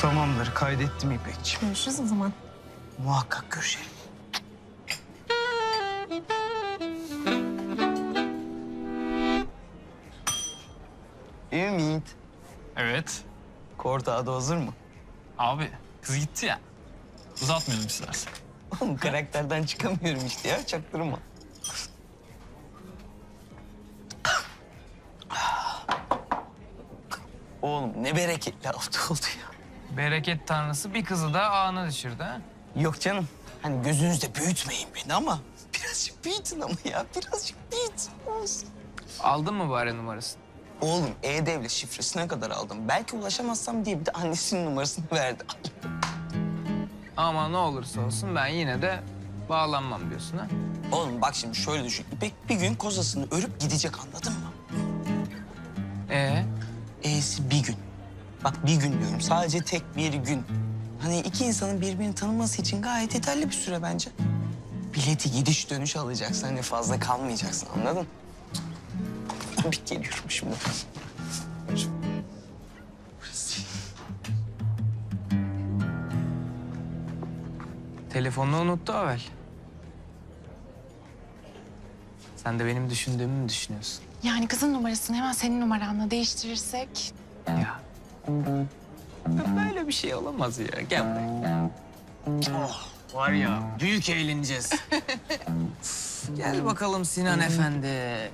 Tamamdır kaydettim İpekciğim. Görüşürüz o zaman. Muhakkak görüşelim. Ümit. Evet. Kort adı hazır mı? Abi kız gitti ya. Uzatmayalım istersen. Oğlum karakterden çıkamıyorum işte ya çaktırma. Oğlum ne bereketli hafta oldu ya. Bereket tanrısı bir kızı da ağına düşürdü ha. Yok canım. Hani gözünüzde büyütmeyin beni ama birazcık büyütün ama ya. Birazcık büyütün olsun. Aldın mı bari numarasını? Oğlum E-Devlet şifresine kadar aldım. Belki ulaşamazsam diye bir de annesinin numarasını verdi. Ama ne olursa olsun ben yine de bağlanmam diyorsun ha. Oğlum bak şimdi şöyle düşün. İpek bir gün kozasını örüp gidecek anladın mı? Ee, E'si bir gün. Bak bir gün diyorum. Sadece tek bir gün. Hani iki insanın birbirini tanıması için gayet yeterli bir süre bence. Bileti gidiş dönüş alacaksın. Hani fazla kalmayacaksın anladın? Bir geliyorum şimdi. telefonunu unuttu Avel. Sen de benim düşündüğümü mü düşünüyorsun? Yani kızın numarasını hemen senin numaranla değiştirirsek... Ya. Böyle bir şey olamaz ya. Gel buraya. Oh, var ya büyük eğleneceğiz. Gel bakalım Sinan Efendi.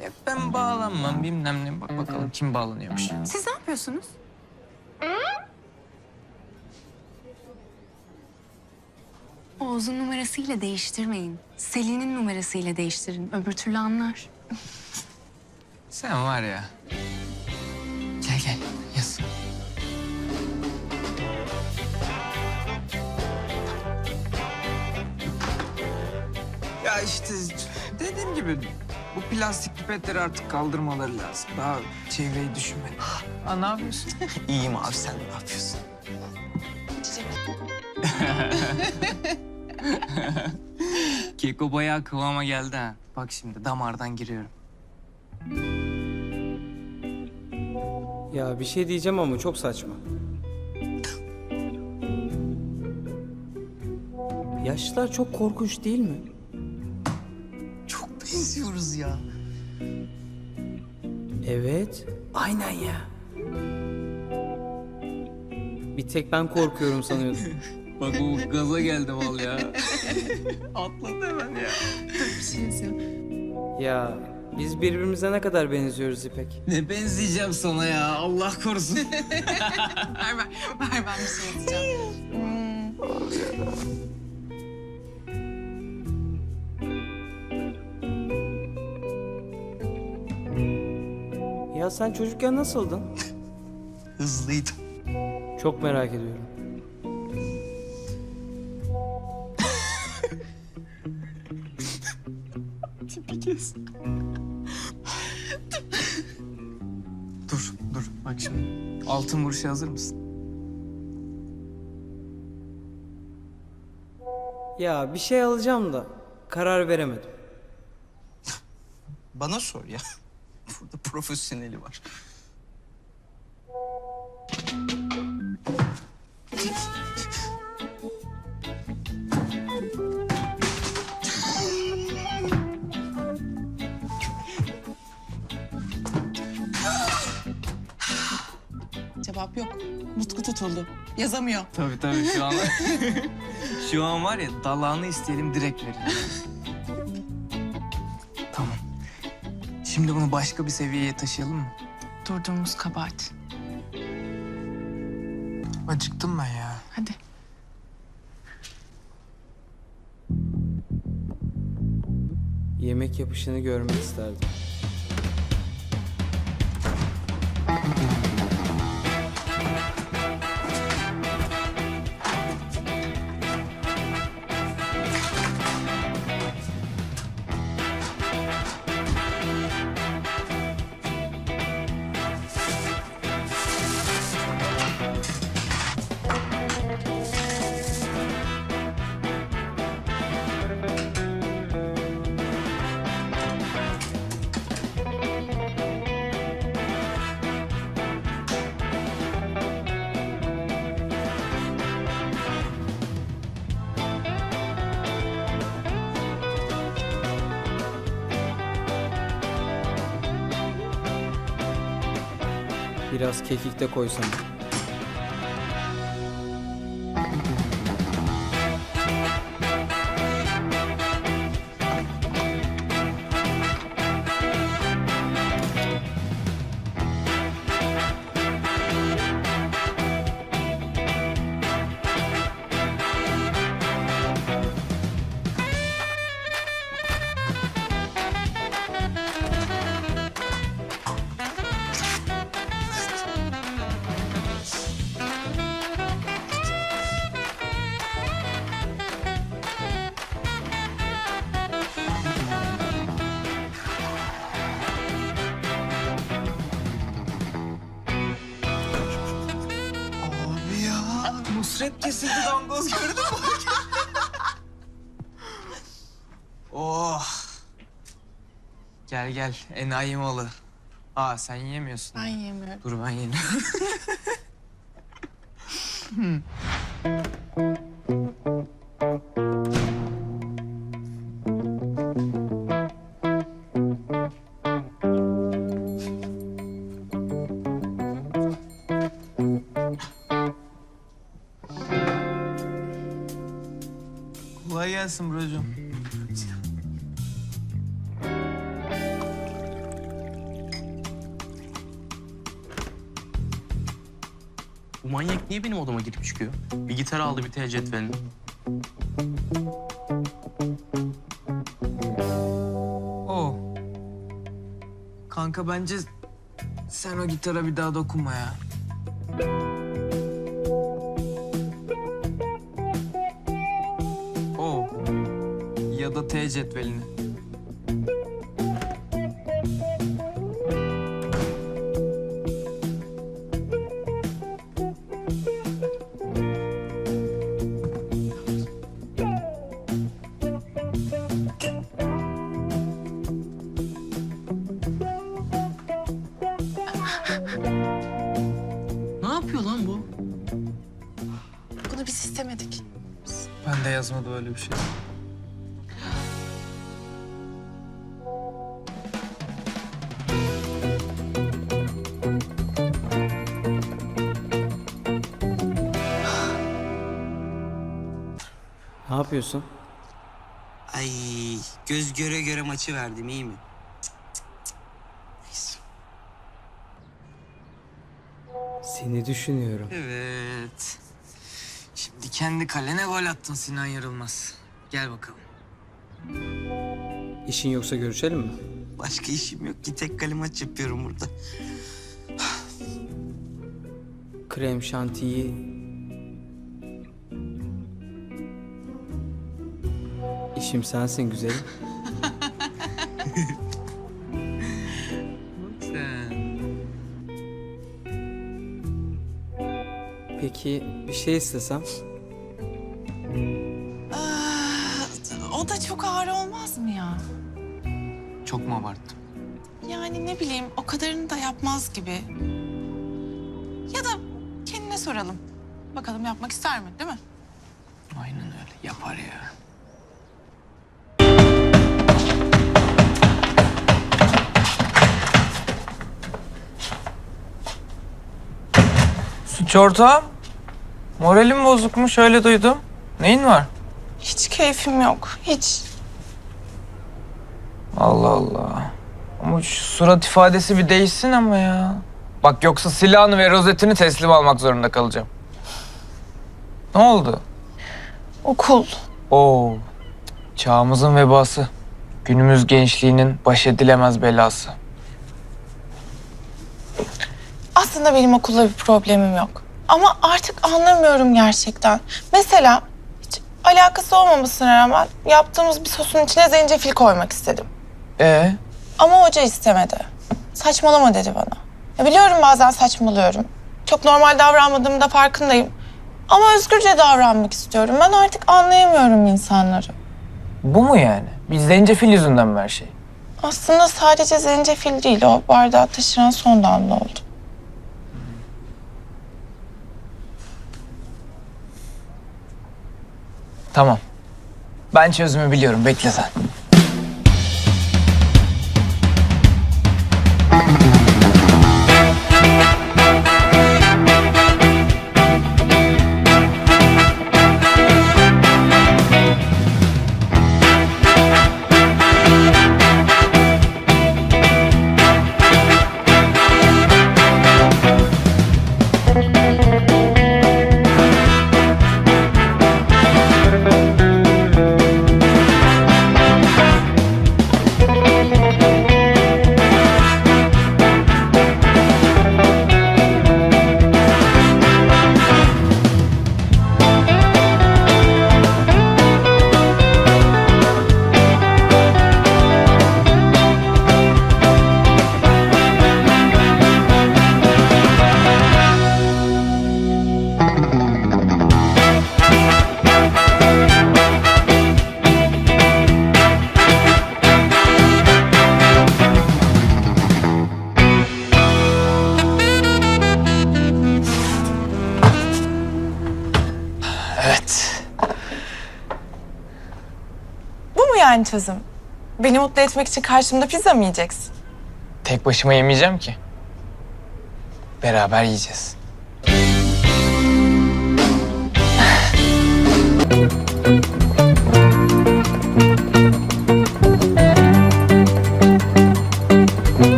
Hep ben bağlanmam bilmem ne. Bak bakalım kim bağlanıyormuş. Siz ne yapıyorsunuz? Oğuz'un numarasıyla değiştirmeyin. Selin'in numarasıyla değiştirin. Öbür türlü anlar. Sen var ya. Gel gel Ya işte dediğim gibi bu plastik pipetleri artık kaldırmaları lazım. Daha çevreyi düşünmeli. Aa, ne yapıyorsun? İyiyim abi sen ne yapıyorsun? Keko bayağı kıvama geldi ha. Bak şimdi damardan giriyorum. Ya bir şey diyeceğim ama çok saçma. Yaşlılar çok korkunç değil mi? Benziyoruz ya. Evet. Aynen ya. Bir tek ben korkuyorum sanıyordum. Bak o gaza geldi val ya. Atladı hemen ya. ya biz birbirimize ne kadar benziyoruz İpek. Ne benzeyeceğim sana ya Allah korusun. Ver, ver, ver ben bir şey atacağım. Ya sen çocukken nasıldın? Hızlıydım. Çok merak ediyorum. dur dur bak şimdi. Altın vuruşa hazır mısın? Ya bir şey alacağım da karar veremedim. Bana sor ya. Profesyoneli var. Cevap yok. Mutku tutuldu. Yazamıyor. Tabii tabii şu an. şu an var ya dalağını isteyelim direkt verin. Şimdi bunu başka bir seviyeye taşıyalım mı? Durduğumuz kabahat. Acıktım ben ya. Hadi. Yemek yapışını görmek isterdim. Biraz kekik de koysam. Nusret kesildi dangoz gördün mü? Oh. Gel gel enayi malı. Aa sen yiyemiyorsun. Ben yemiyorum. Dur ben yiyeyim. gelsin brocum. Bu manyak niye benim odama girip çıkıyor? Bir gitar aldı bir tane cetvelini. Oo. Kanka bence sen o gitara bir daha dokunma ya. Da T cetvelini. Ne yapıyor lan bu? Bunu biz istemedik. Ben de yazmadı öyle bir şey. Yapıyorsun? Ay göz göre göre maçı verdim iyi mi? Neyse. Seni düşünüyorum. Evet. Şimdi kendi kalene gol attın Sinan Yarılmaz. Gel bakalım. İşin yoksa görüşelim mi? Başka işim yok ki tek kale maç yapıyorum burada. Krem şantiyi... İşim sensin güzelim. Sen. Peki bir şey istesem? O da çok ağır olmaz mı ya? Çok mu abarttım? Yani ne bileyim o kadarını da yapmaz gibi. Ya da kendine soralım. Bakalım yapmak ister mi değil mi? Aynen öyle. Yapar ya. Ortağım. Moralim bozukmuş öyle duydum. Neyin var? Hiç keyfim yok. Hiç. Allah Allah. Ama şu surat ifadesi bir değişsin ama ya. Bak yoksa silahını ve rozetini teslim almak zorunda kalacağım. Ne oldu? Okul. Oo. Çağımızın vebası. Günümüz gençliğinin baş edilemez belası. Aslında benim okulla bir problemim yok. Ama artık anlamıyorum gerçekten. Mesela hiç alakası olmamasına rağmen yaptığımız bir sosun içine zencefil koymak istedim. Ee? Ama hoca istemedi. Saçmalama dedi bana. Ya biliyorum bazen saçmalıyorum. Çok normal davranmadığımı da farkındayım. Ama özgürce davranmak istiyorum. Ben artık anlayamıyorum insanları. Bu mu yani? Biz zencefil yüzünden mi her şey? Aslında sadece zencefil değil, o bardağı taşıran son damla oldu. Tamam. Ben çözümü biliyorum. Bekle sen. yani çözüm? Beni mutlu etmek için karşımda pizza mı yiyeceksin? Tek başıma yemeyeceğim ki. Beraber yiyeceğiz.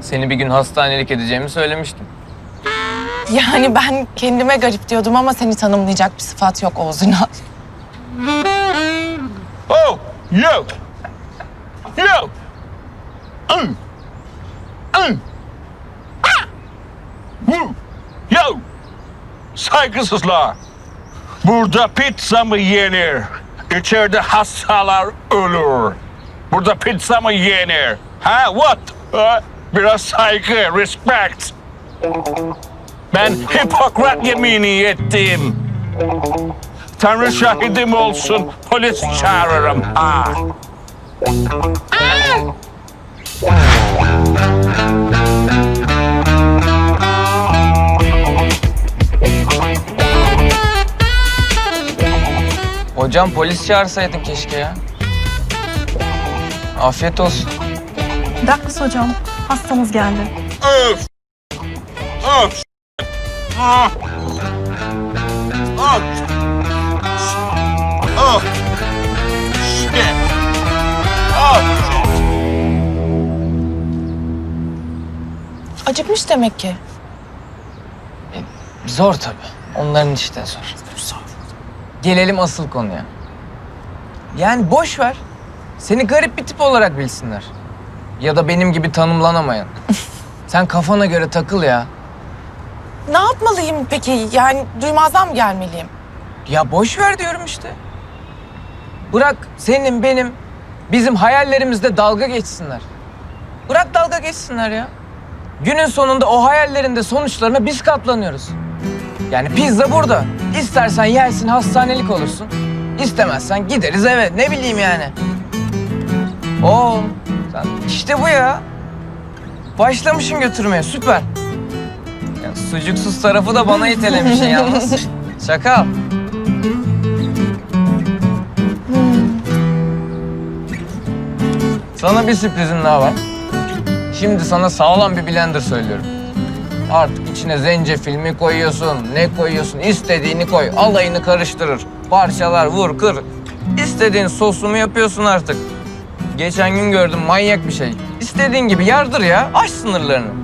Seni bir gün hastanelik edeceğimi söylemiştim. Yani ben kendime garip diyordum ama seni tanımlayacak bir sıfat yok Oğuz Ünal. Oh, yo. Yo. Mm. Mm. Ah. Woo. Yo. Saygısızlar. Burada pizza mı yenir? İçeride hastalar ölür. Burada pizza mı yenir? Ha, what? Ha? Biraz saygı, respect. Ben Hipokrat yemini ettim. Tanrı şahidim olsun, polis çağırırım. Ha. Hocam polis çağırsaydın keşke ya. Afiyet olsun. Douglas hocam, hastamız geldi. Öf! Öf! Ah! Ah! Ah! Shit! Ah! Acıkmış demek ki. Zor tabii. Onların işte zor. Gelelim asıl konuya. Yani boş ver. Seni garip bir tip olarak bilsinler. Ya da benim gibi tanımlanamayan. Sen kafana göre takıl ya. Ne yapmalıyım peki? Yani duymazdan mı gelmeliyim? Ya boş ver diyorum işte. Bırak senin benim bizim hayallerimizde dalga geçsinler. Bırak dalga geçsinler ya. Günün sonunda o hayallerinde sonuçlarına biz katlanıyoruz. Yani pizza burada. İstersen yersin hastanelik olursun. İstemezsen gideriz eve. Ne bileyim yani. Oo, sen işte bu ya. Başlamışsın götürmeye süper. Sucuksuz tarafı da bana itelemişsin yalnız. Şaka. Sana bir sürprizim daha var. Şimdi sana sağlam bir blender söylüyorum. Artık içine zencefil mi koyuyorsun, ne koyuyorsun, istediğini koy. Alayını karıştırır. Parçalar vur, kır. İstediğin sosumu yapıyorsun artık. Geçen gün gördüm manyak bir şey. İstediğin gibi yardır ya, aç sınırlarını.